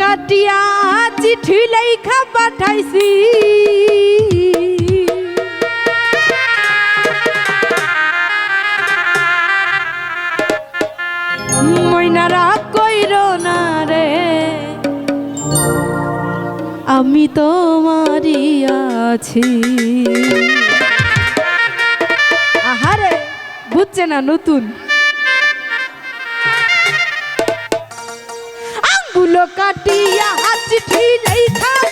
কাটিয়া চিঠি লেখা পাঠাইছি। মইনারা কইর না রে, আমি তোমারই আছি। আহারে, বুঝছে না নতুন। চুলো কাটিয়া হাত চিঠি লেখা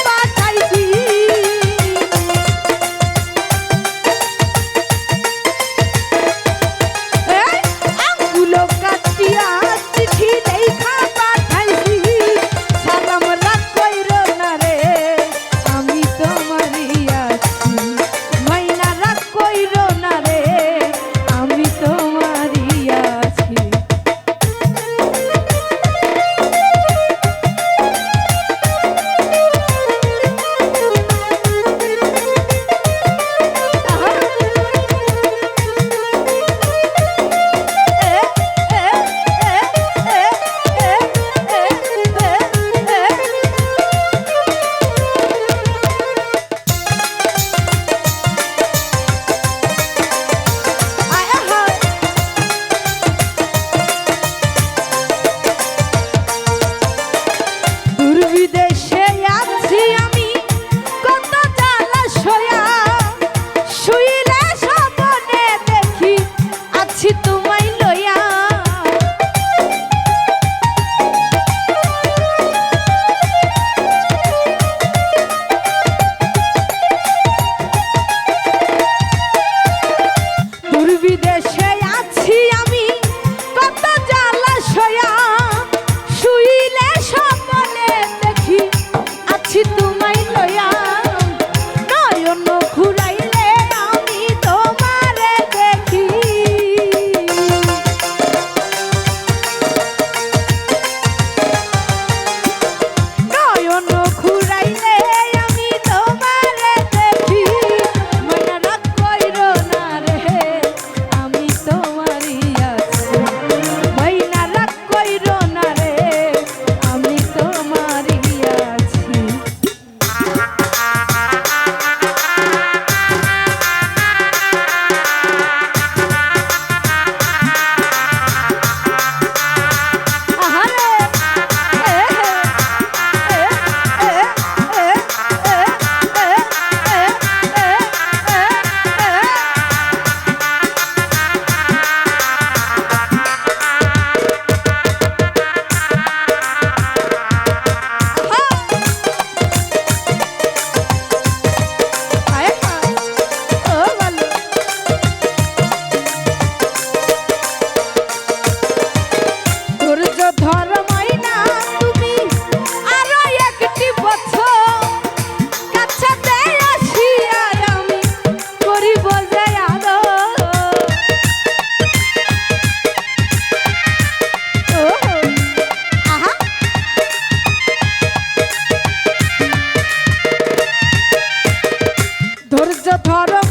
What is the part of